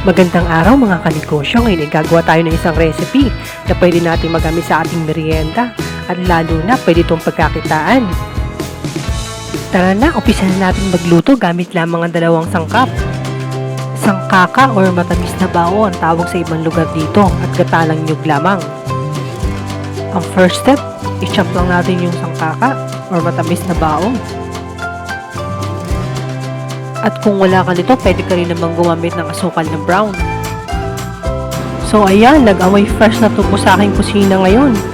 Magandang araw mga kanegosyo. Ngayon ay gagawa tayo ng isang recipe na pwede natin magamit sa ating merienda at lalo na pwede itong pagkakitaan. Tara na, umpisa na natin magluto gamit lamang ang dalawang sangkap. Sangkaka or matamis na bao ang tawag sa ibang lugar dito at gatalang nyug lamang. Ang first step, i-chop lang natin yung sangkaka or matamis na bao. At kung wala ka nito, pwede ka rin namang gumamit ng asukal na brown. So ayan, nag-away fresh na tubo sa aking kusina ngayon.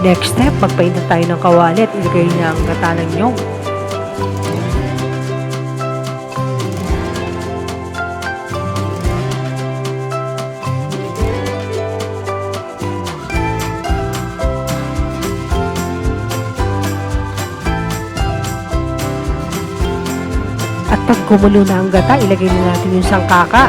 Next step, magpainit tayo ng kawali at ilagay na ang gata ng nyog. At pag gumulo na ang gata, ilagay na natin yung sangkaka.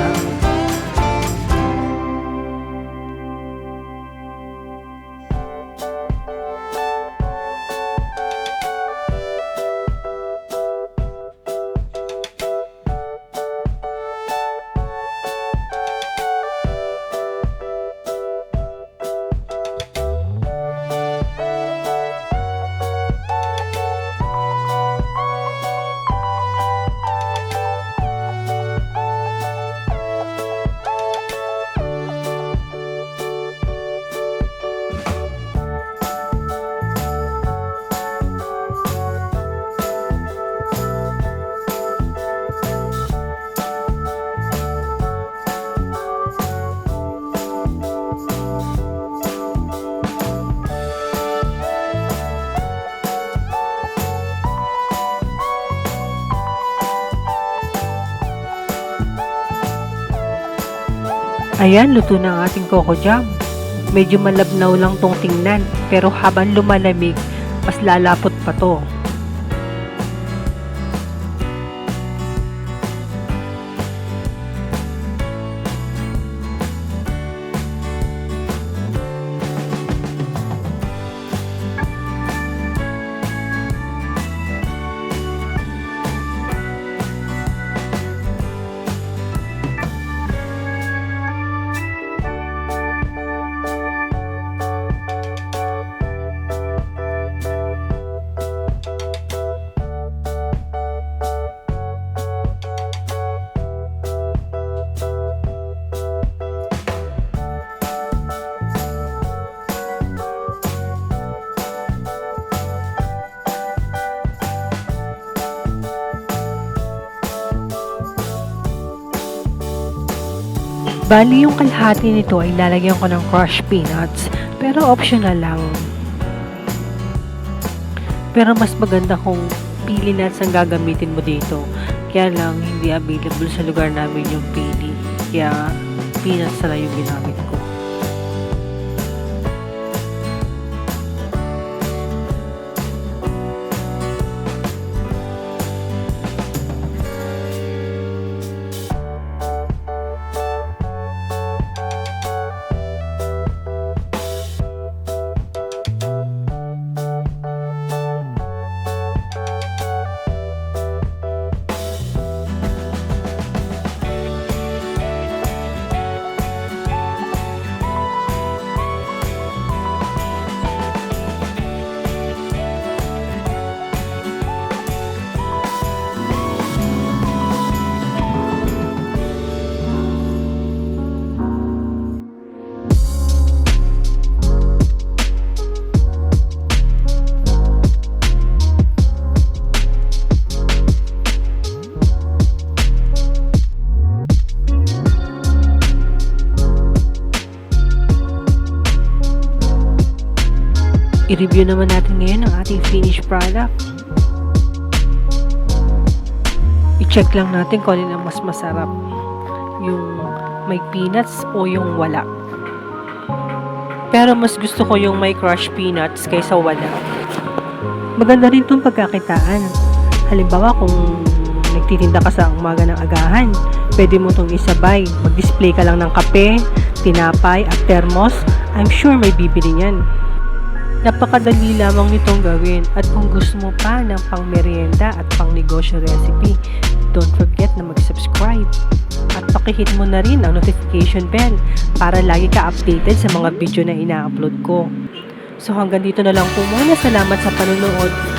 Ayan, luto na ang ating coco jam. Medyo malabnaw lang tong tingnan, pero habang lumalamig, mas lalapot pa to. Bali, yung kalahati nito ay lalagyan ko ng crushed peanuts, pero optional lang. Pero mas maganda kung pili nuts ang gagamitin mo dito. Kaya lang, hindi available sa lugar namin yung pili. Kaya, peanuts na yung ginamit ko. I-review naman natin ngayon ang ating finished product. I-check lang natin kung alin ang mas masarap. Yung may peanuts o yung wala. Pero mas gusto ko yung may crushed peanuts kaysa wala. Maganda rin itong pagkakitaan. Halimbawa kung nagtitinda ka sa umaga ng agahan, pwede mo itong isabay. Mag-display ka lang ng kape, tinapay at thermos. I'm sure may bibili niyan. Napakadali lamang nitong gawin at kung gusto mo pa ng pang merienda at pang negosyo recipe, don't forget na mag-subscribe. At pakihit mo na rin ang notification bell para lagi ka updated sa mga video na ina-upload ko. So hanggang dito na lang po muna. Salamat sa panonood